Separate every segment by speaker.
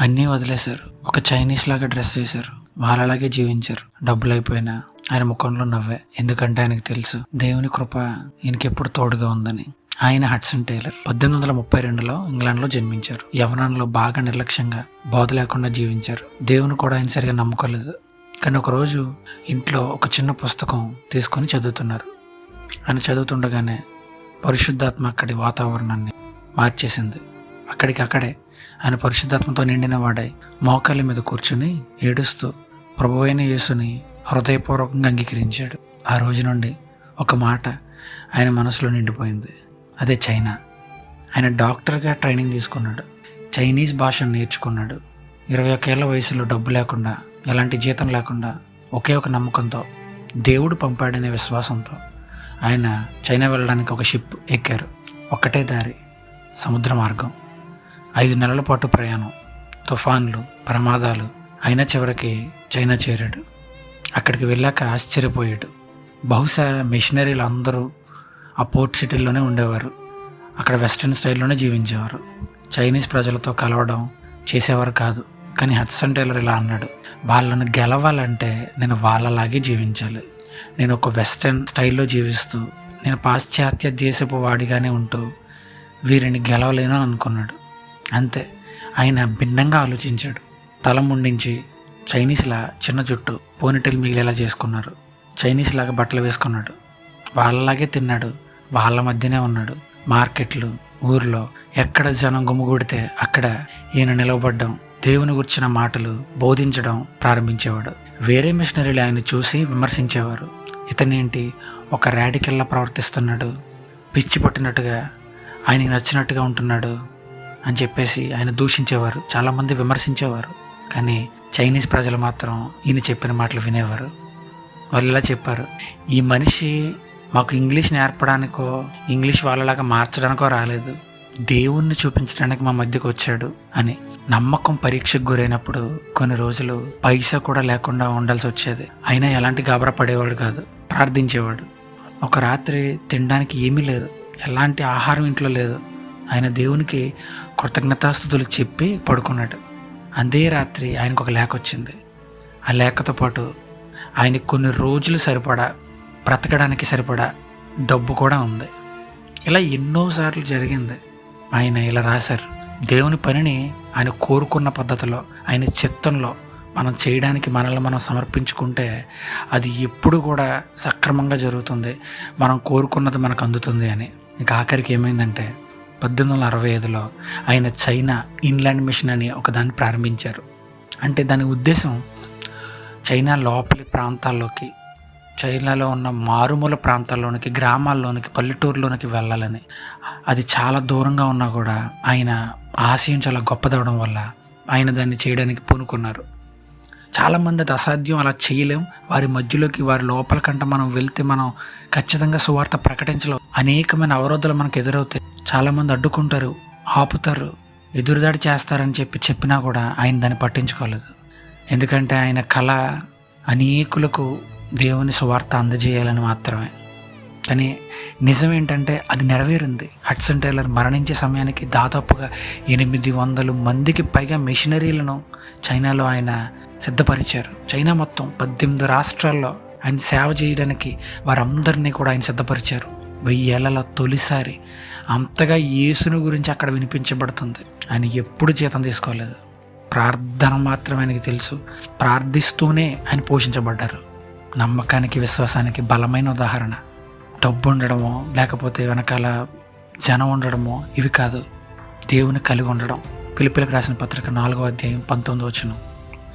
Speaker 1: అన్నీ వదిలేశారు. ఒక చైనీస్ లాగా డ్రెస్ వేశారు. వాళ్ళలాగే జీవించారు. డబ్బులు అయిపోయినా ఆయన ముఖంలో నవ్వే. ఎందుకంటే ఆయనకు తెలుసు దేవుని కృప ఈయనకెప్పుడు తోడుగా ఉందని. ఆయన హడ్సన్ టైలర్. పద్దెనిమిది వందల ముప్పై రెండులో ఇంగ్లాండ్లో జన్మించారు. యవనంలో బాగా నిర్లక్ష్యంగా బోధ లేకుండా జీవించారు. దేవుని కూడా ఆయన సరిగా నమ్ముకోలేదు. కానీ ఒకరోజు ఇంట్లో ఒక చిన్న పుస్తకం తీసుకొని చదువుతున్నారు. ఆయన చదువుతుండగానే పరిశుద్ధాత్మ అక్కడి వాతావరణాన్ని మార్చేసింది. అక్కడికి అక్కడే ఆయన పరిశుద్ధాత్మతో నిండిన వాడై మోకాళ్ళ మీద కూర్చుని ఏడుస్తూ ప్రభువైన యేసుని హృదయపూర్వకంగా అంగీకరించాడు. ఆ రోజు నుండి ఒక మాట ఆయన మనసులో నిండిపోయింది. అదే చైనా. ఆయన డాక్టర్గా ట్రైనింగ్ తీసుకున్నాడు. చైనీస్ భాషను నేర్చుకున్నాడు. ఇరవై ఒకేళ్ళ వయసులో డబ్బు లేకుండా ఎలాంటి జీతం లేకుండా ఒకే ఒక నమ్మకంతో దేవుడు పంపాడనే విశ్వాసంతో ఆయన చైనా వెళ్ళడానికి ఒక షిప్ ఎక్కారు. ఒక్కటే దారి సముద్ర మార్గం. ఐదు నెలల పాటు ప్రయాణం. తుఫాన్లు ప్రమాదాలు. అయినా చివరికి చైనా చేరాడు. అక్కడికి వెళ్ళాక ఆశ్చర్యపోయాడు. బహుశా మిషనరీలు అందరూ ఆ పోర్ట్ సిటీల్లోనే ఉండేవారు. అక్కడ వెస్ట్రన్ స్టైల్లోనే జీవించేవారు. చైనీస్ ప్రజలతో కలవడం చేసేవారు కాదు. కానీ హడ్సన్ టైలర్ ఇలా అన్నాడు. వాళ్ళను గెలవాలంటే నేను వాళ్ళలాగే జీవించాలి. నేను ఒక వెస్ట్రన్ స్టైల్లో జీవిస్తూ నేను పాశ్చాత్య దేశపు వాడిగానే ఉంటూ వీరిని గెలవలేను అనుకున్నాడు. అంతే. ఆయన భిన్నంగా ఆలోచించాడు. తల ముండించి చైనీస్లా చిన్న జుట్టు పోనిటెల్ మిగిలేలా చేసుకున్నారు. చైనీస్ లాగా బట్టలు వేసుకున్నాడు. వాళ్ళలాగే తిన్నాడు. వాళ్ళ మధ్యనే ఉన్నాడు. మార్కెట్లు ఊర్లో ఎక్కడ జనం గుమ్ముగూడితే అక్కడ ఈయన నిలవబడ్డం దేవుని గుర్చిన మాటలు బోధించడం ప్రారంభించేవాడు. వేరే మిషనరీలు ఆయన చూసి విమర్శించేవారు. ఇతనేంటి? ఒక రాడికల్లా ప్రవర్తిస్తున్నాడు. పిచ్చి పట్టినట్టుగా ఆయనకి నచ్చినట్టుగా ఉంటున్నాడు. అని చెప్పేసి ఆయన దూషించేవారు. చాలామంది విమర్శించేవారు. కానీ చైనీస్ ప్రజలు మాత్రం ఈయన చెప్పిన మాటలు వినేవారు. వాళ్ళు ఇలా చెప్పారు. ఈ మనిషి మాకు ఇంగ్లీష్ నేర్పడానికో ఇంగ్లీష్ వాళ్ళలాగా మార్చడానికో రాలేదు. దేవుణ్ణి చూపించడానికి మా మధ్యకు వచ్చాడు అని. నమ్మకం పరీక్షకు గురైనప్పుడు కొన్ని రోజులు పైసా కూడా లేకుండా ఉండాల్సి వచ్చేది. అయినా ఎలాంటి గాబరా పడేవాడు కాదు. ప్రార్థించేవాడు. ఒక రాత్రి తినడానికి ఏమీ లేదు. ఎలాంటి ఆహారం ఇంట్లో లేదు. ఆయన దేవునికి కృతజ్ఞతాస్థుతులు చెప్పి పడుకున్నాడు. అదే రాత్రి ఆయనకు ఒక లేఖ వచ్చింది. ఆ లేఖతో పాటు ఆయనకు కొన్ని రోజులు సరిపడా బ్రతకడానికి సరిపడా డబ్బు కూడా ఉంది. ఇలా ఎన్నోసార్లు జరిగింది. ఆయన ఇలా రాశారు. దేవుని పనిని ఆయన కోరుకున్న పద్ధతిలో ఆయన చిత్తంలో మనం చేయడానికి మనల్ని మనం సమర్పించుకుంటే అది ఎప్పుడు కూడా సక్రమంగా జరుగుతుంది. మనం కోరుకున్నది మనకు అందుతుంది అని. ఇంకా ఆఖరికి ఏమైందంటే పద్దెనిమిది వందల అరవై ఐదులో ఆయన చైనా ఇన్లాండ్ మిషన్ అని ఒకదాన్ని ప్రారంభించారు. అంటే దాని ఉద్దేశం చైనా లోపలి ప్రాంతాల్లోకి చైనాలో ఉన్న మారుమూల ప్రాంతాల్లోనికి గ్రామాల్లోనికి పల్లెటూరులోనికి వెళ్ళాలని. అది చాలా దూరంగా ఉన్నా కూడా ఆయన ఆశయం చాలా గొప్పదవడం వల్ల ఆయన దాన్ని చేయడానికి పూనుకున్నారు. చాలామంది అది అసాధ్యం అలా చేయలేం. వారి మధ్యలోకి వారి లోపల కంట మనం వెళ్తే మనం ఖచ్చితంగా సువార్త ప్రకటించలేం. అనేకమైన అవరోధాలు మనకు ఎదురవుతాయి. చాలామంది అడ్డుకుంటారు ఆపుతారు ఎదురుదాడి చేస్తారని చెప్పి చెప్పినా కూడా ఆయన దాన్ని పట్టించుకోలేదు. ఎందుకంటే ఆయన కళ అనేకులకు దేవుని సువార్త అందజేయాలని మాత్రమే. కానీ నిజం ఏంటంటే అది నెరవేరింది. హడ్సన్ టైలర్ మరణించే సమయానికి దాదాపుగా ఎనిమిది వందల మందికి పైగా మిషనరీలను చైనాలో ఆయన సిద్ధపరిచారు. చైనా మొత్తం పద్దెనిమిది రాష్ట్రాల్లో ఆయన సేవ చేయడానికి వారందరినీ కూడా ఆయన సిద్ధపరిచారు. వెయ్యి తొలిసారి అంతగా యేసుని గురించి అక్కడ వినిపించబడుతుంది. ఆయన ఎప్పుడు జీతం తీసుకోలేదు. ప్రార్థన మాత్రమే ఆయనకి తెలుసు. ప్రార్థిస్తూనే ఆయన పోషించబడ్డారు. నమ్మకానికి విశ్వాసానికి బలమైన ఉదాహరణ. డబ్బు ఉండడమో లేకపోతే వెనకాల జనం ఉండడమో ఇవి కాదు. దేవుని కలిగి ఉండడం. పిలిపిలకు రాసిన పత్రిక నాలుగో అధ్యాయం పంతొమ్మిది వచ్చును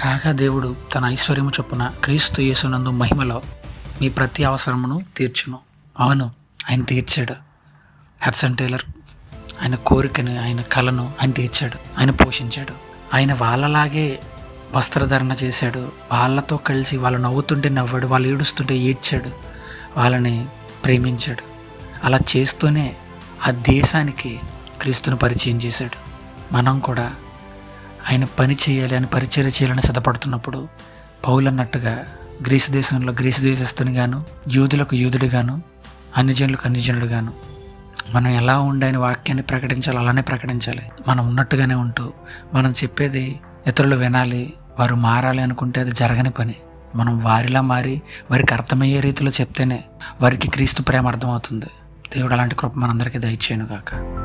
Speaker 1: కాగా దేవుడు తన ఐశ్వర్యము చొప్పున క్రీస్తు యేసునందు మహిమలో మీ ప్రతి అవసరమును తీర్చును. అవును ఆయన తీర్చాడు. హెడ్సన్ టైలర్ ఆయన కోరికను ఆయన కళను ఆయన తీర్చాడు. ఆయన పోషించాడు. ఆయన వాళ్ళలాగే వస్త్రధారణ చేశాడు. వాళ్ళతో కలిసి వాళ్ళు నవ్వుతుంటే నవ్వాడు వాళ్ళు ఏడుస్తుంటే ఏడ్చాడు. వాళ్ళని ప్రేమించాడు. అలా చేస్తూనే ఆ దేశానికి క్రీస్తును పరిచయం చేశాడు. మనం కూడా ఆయన పని చేయాలి అని పరిచయం చేయాలని సిద్ధపడుతున్నప్పుడు పౌలు అన్నట్టుగా గ్రీసు దేశంలో గ్రీసు దేశస్తుని గాను యూదులకు యూదుడిగాను అన్యజనులకు అన్యజనుడుగాను మనం ఎలా ఉండి వాక్యాన్ని ప్రకటించాలి అలానే ప్రకటించాలి. మనం ఉన్నట్టుగానే ఉంటూ మనం చెప్పేది ఇతరులు వినాలి వారు మారాలి అనుకుంటే అది జరగని పని. మనం వారిలా మారి వారికి అర్థమయ్యే రీతిలో చెప్తేనే వారికి క్రీస్తు ప్రేమ అర్థమవుతుంది. దేవుడు అలాంటి కృప మనందరికీ దయచేయను కాక